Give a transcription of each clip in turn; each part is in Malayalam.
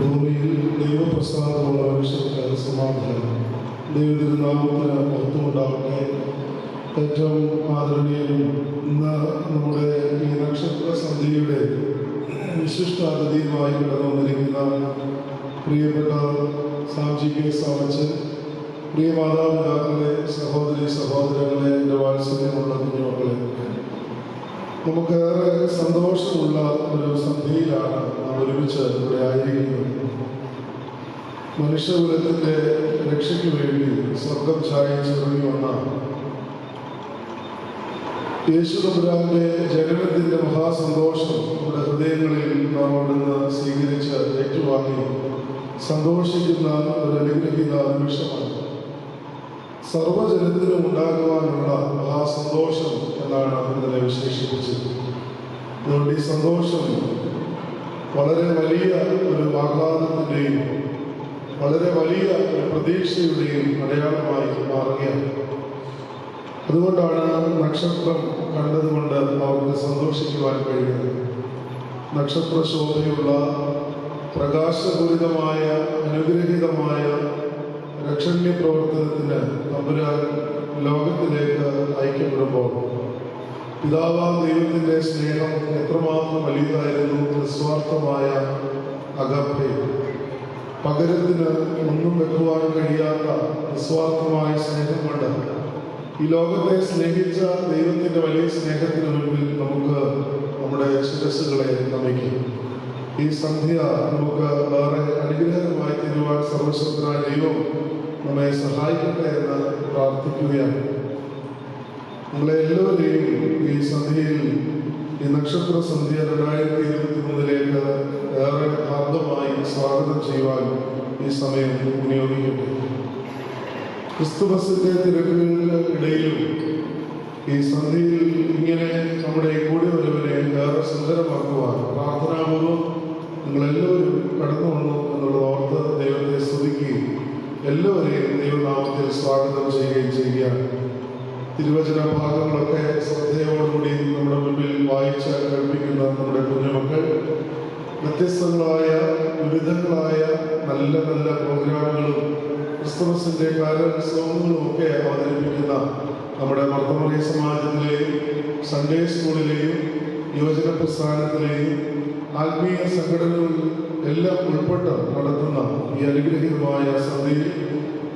ഭൂമിയിൽ ദൈവപ്രസാദമുള്ള മനുഷ്യർക്ക് സമാധാനം. ദൈവത്തിന് നാമത്തിന് മഹത്വം ഏറ്റവും ആദരണീയനും ഇന്ന് നമ്മുടെ ഈ നക്ഷത്ര സന്ധ്യയുടെ വിശിഷ്ട അതിഥിയുമായി കടന്നു വന്നിരിക്കുന്ന പ്രിയപ്പെട്ട സാംജി കെ സാവച്ചൻ പ്രിയ മാതാപിതാക്കളെ സഹോദരി സഹോദരങ്ങളെ എന്റെ വാത്സല്യമുള്ള കുഞ്ഞുമക്കളെ നമുക്കേറെ സന്തോഷമുള്ള ഒരു സന്ധ്യയിലാണ് നാം ഒരുമിച്ച് ഇവിടെ ആയിരിക്കുന്നത്. മനുഷ്യകുലത്തിന്റെ രക്ഷയ്ക്ക് വേണ്ടി സ്വർഗം ചായച്ചിറങ്ങി വന്ന യേശുദുരാന്റെ ജനനത്തിന്റെ മഹാസന്തോഷം നമ്മുടെ ഹൃദയങ്ങളിൽ നാം അവിടുന്ന് സ്വീകരിച്ച് ഏറ്റുവാങ്ങി സന്തോഷിക്കുന്ന ഒരു അനുഗ്രഹീത നിമിഷമാണ്. സർവജനത്തിനും ഉണ്ടാകുവാനുള്ള മഹാസന്തോഷം എന്നാണ് ഇതിനെ വിശേഷിപ്പിച്ചത് അതുകൊണ്ട് ഈ സന്തോഷം വളരെ വലിയ ഒരു ആഹ്ലാദത്തിന്റെയും വളരെ വലിയ ഒരു പ്രതീക്ഷയുടെയും അടയാളമായി മാറുകയാണ്. അതുകൊണ്ടാണ് നക്ഷത്രം കണ്ടതുകൊണ്ട് അവർക്ക് സന്തോഷിക്കുവാൻ കഴിയുന്നത്. നക്ഷത്ര ശോഭയുള്ള പ്രകാശപൂരിതമായ അനുഗ്രഹീതമായ രക്ഷണ്യ പ്രവർത്തനത്തിന് തമ്പുരാൻ ലോകത്തിലേക്ക് ഐക്യപ്പെടുമ്പോൾ പിതാവ് ദൈവത്തിന്റെ സ്നേഹം എത്രമാത്രം വലിയതായിരുന്നു നിസ്വാർത്ഥമായ അകപ്പെ പകരത്തിന് ഒന്നും വെക്കുവാൻ കഴിയാത്ത നിസ്വാർത്ഥമായ സ്നേഹം കൊണ്ട് ഈ ലോകത്തെ സ്നേഹിച്ച ദൈവത്തിന്റെ വലിയ സ്നേഹത്തിന് മുമ്പിൽ നമുക്ക് നമ്മുടെ ശിരസുകളെ നമിക്കും. ഈ സന്ധ്യ നമുക്ക് വളരെ അനുഗ്രഹമായി തീരുവാൻ സർവശക്തനായ ദൈവം നമ്മെ സഹായിക്കട്ടെ എന്ന് പ്രാർത്ഥിക്കുകയാണ്. നമ്മളെ എല്ലാവരെയും ഈ സന്ധ്യയിൽ ഈ നക്ഷത്ര സന്ധ്യ രണ്ടായിരത്തി ഇരുപത്തി മൂന്നിലേക്ക് ഏറെ ഹാർദമായി സ്വാഗതം ചെയ്യുവാൻ ഈ സമയം വിനിയോഗിക്കട്ടെ. ക്രിസ്തുമസിന്റെ തിരക്കുകൾക്കിടയിലും ഈ സന്ധ്യയിൽ ഇങ്ങനെ നമ്മുടെ കൂടി വരവിനെ ഏറെ സുന്ദരമാക്കുവാൻ പ്രാർത്ഥനാപൂർവം എല്ലാവരെയും ദൈവനാമത്തിൽ സ്വാഗതം ചെയ്യുകയും ചെയ്യുകയാണ് തിരുവചന ഭാഗങ്ങളൊക്കെ ശ്രദ്ധയോടുകൂടി നമ്മുടെ മുമ്പിൽ വായിച്ച് കേൾപ്പിക്കുന്ന നമ്മുടെ കുഞ്ഞുമക്കൾ. വ്യത്യസ്തങ്ങളായ വിവിധങ്ങളായ നല്ല നല്ല പ്രോഗ്രാമുകളും ക്രിസ്തുമസിന്റെ കാലോത്സവങ്ങളും ഒക്കെ അവതരിപ്പിക്കുന്ന നമ്മുടെ വർത്തമാന സമാജത്തിലെയും സൺഡേ സ്കൂളിലെയും യുവജന പ്രസ്ഥാനത്തിലെയും ആത്മീയ സംഘടനകളിൽ എല്ലാം ഉൾപ്പെട്ട് നടത്തുന്ന ഈ അനുഗ്രഹീതമായ സന്ധ്യയിൽ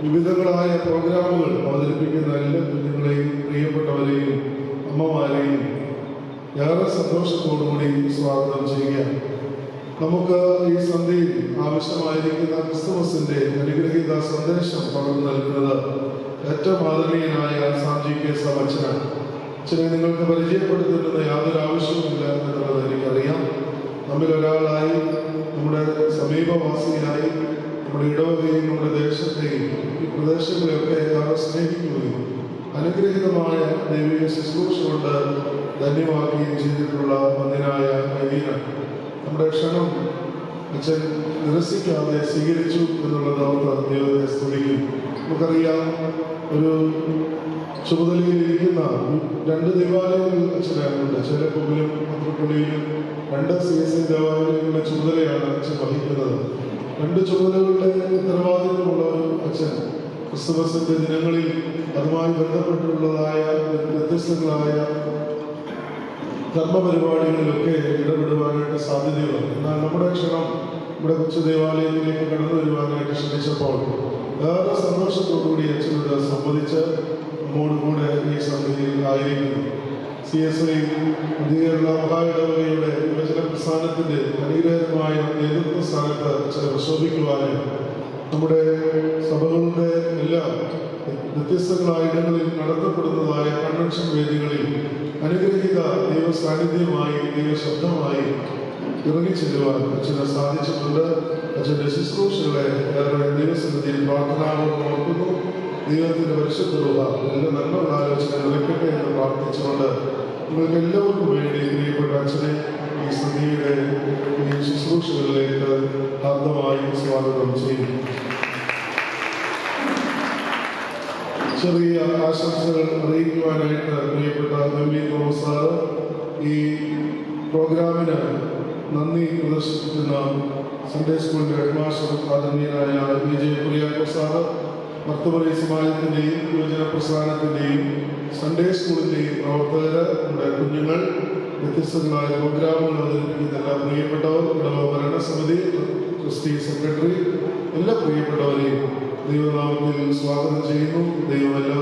വിവിധങ്ങളായ പ്രോഗ്രാമുകൾ അവതരിപ്പിക്കുന്ന എല്ലാ കുഞ്ഞുങ്ങളെയും പ്രിയപ്പെട്ടവരെയും അമ്മമാരെയും ഏറെ സന്തോഷത്തോടുകൂടി സ്വാഗതം ചെയ്യുകയാണ് നമുക്ക് ഈ സന്ധ്യയിൽ ആവശ്യമായിരിക്കുന്ന ക്രിസ്തുമസിന്റെ അനുഗ്രഹീത സന്ദേശം പകർന്നു നൽകുന്നത് ഏറ്റവും ആദരണീയനായ സാംജി കെ സമച്ചനാണ്. അച്ഛനെ നിങ്ങൾക്ക് പരിചയപ്പെടുത്തുന്നത് യാതൊരു ആവശ്യവുമില്ല എന്നുള്ളത് എനിക്കറിയാം. നമ്മിൽ ഒരാളായി നമ്മുടെ സമീപവാസിയായി നമ്മുടെ ഇടവകയും നമ്മുടെ ദേശത്തെയും ഈ പ്രദേശങ്ങളെയൊക്കെ ഏറെ സ്നേഹിക്കുകയും അനുഗ്രഹീതമായ ദൈവിക ശുശ്രൂഷ കൊണ്ട് ധന്യമാക്കുകയും ചെയ്തിട്ടുള്ള മന്ദിരായ കവീന നമ്മുടെ ക്ഷണം അച്ഛൻ നിരസിക്കാതെ സ്വീകരിച്ചു എന്നുള്ളത് അവർ ദൈവത്തെ സ്തുതിക്കും. നമുക്കറിയാം ഒരു ചുമതലയിലിരിക്കുന്ന രണ്ട് ദേവാലയങ്ങളിൽ അച്ഛനുണ്ട് ചേലക്കൊമ്പിലും പത്രപ്പള്ളിയിലും രണ്ട് സി എസ് ഐ ദേവാലയങ്ങളുടെ ചുമതലയാണ് അച്ഛൻ വഹിക്കുന്നത്. രണ്ട് ചുമതലകളുടെ ഉത്തരവാദിത്വമുള്ള ഒരു അച്ഛൻ. ക്രിസ്തുമസിന്റെ ദിനങ്ങളിൽ അതുമായി ബന്ധപ്പെട്ടുള്ളതായ വ്യത്യസ്തങ്ങളായ കർമ്മപരിപാടികളിലൊക്കെ ഇടപെടുവാനായിട്ട് സാധ്യതയുണ്ട്. എന്നാൽ നമ്മുടെ ക്ഷണം നമ്മുടെ കൊച്ചു ദേവാലയത്തിലേക്ക് കടന്നു വരുവാനായിട്ട് ക്ഷണിച്ചപ്പോൾ ഏറെ സന്തോഷത്തോടുകൂടി അച്ഛനോട് സംബന്ധിച്ച് നമ്മോട് കൂടെ ഈ സമിതിയിൽ ആയിരിക്കുന്നു. സി എസ് ഐ കേരള മഹായിടവകയുടെ യുവജന പ്രസ്ഥാനത്തിന്റെ അനുഗ്രഹമായ നേതൃത്വ സ്ഥാനത്ത് ചില പ്രശോഭിക്കുവാനും നമ്മുടെ സഭകളുടെ എല്ലാം വ്യത്യസ്തങ്ങളായ ഇടങ്ങളിൽ നടത്തപ്പെടുന്നതായ കൺവെൻഷൻ വേദികളിൽ അനുഗ്രഹീത ദൈവ സാന്നിധ്യമായി ദൈവ ശബ്ദമായി ഇറങ്ങിച്ചെല്ലുവാൻ അച്ഛന് സാധിച്ചിട്ടുണ്ട്. അച്ഛന്റെ ശുശ്രൂഷകളെ ഏറെ ദൈവസന്നിധിയിൽ പ്രാർത്ഥനാപൂർവം ഓർക്കുന്നു. ദൈവത്തിന്റെ പരിശുദ്ധമുള്ള എന്റെ നന്മ ആലോചന നിലക്കട്ടെ എന്ന് പ്രാർത്ഥിച്ചുകൊണ്ട് നിങ്ങൾക്ക് എല്ലാവർക്കും വേണ്ടി പ്രിയപ്പെട്ട അച്ഛനെ ഈ സ്ത്രീയുടെ ഈ ശുശ്രൂഷകളിലേക്ക് ഹാർദമായി സ്വാഗതം ചെയ്യും ചെറിയ ആശംസകൾ അറിയിക്കുവാനായിട്ട് പ്രിയപ്പെട്ട ഗംഭീർ തോമസ് സാറ് ഈ പ്രോഗ്രാമിന് നന്ദി പ്രദർശിപ്പിക്കുന്ന സൺഡേ സ്കൂളിന്റെ ഹെഡ്മാസ്റ്റർ ആദരണീയനായ വി ജെ കുര്യാക്കോ സാറ് ഭക്തപരി സമാജത്തിന്റെയും യുവജന പ്രസ്ഥാനത്തിന്റെയും സൺഡേ സ്കൂളിന്റെയും പ്രവർത്തകർ നമ്മുടെ കുഞ്ഞുങ്ങൾ വ്യത്യസ്തങ്ങളായ പ്രോഗ്രാമുകൾ അവതരിപ്പിക്കുന്ന എല്ലാ പ്രിയപ്പെട്ടവർ ഇടവ ഭരണസമിതി ട്രസ്റ്റി സെക്രട്ടറി എല്ലാ പ്രിയപ്പെട്ടവരെയും ദൈവനാമത്തിൽ സ്വാഗതം ചെയ്യുന്നു. ദൈവം എല്ലാ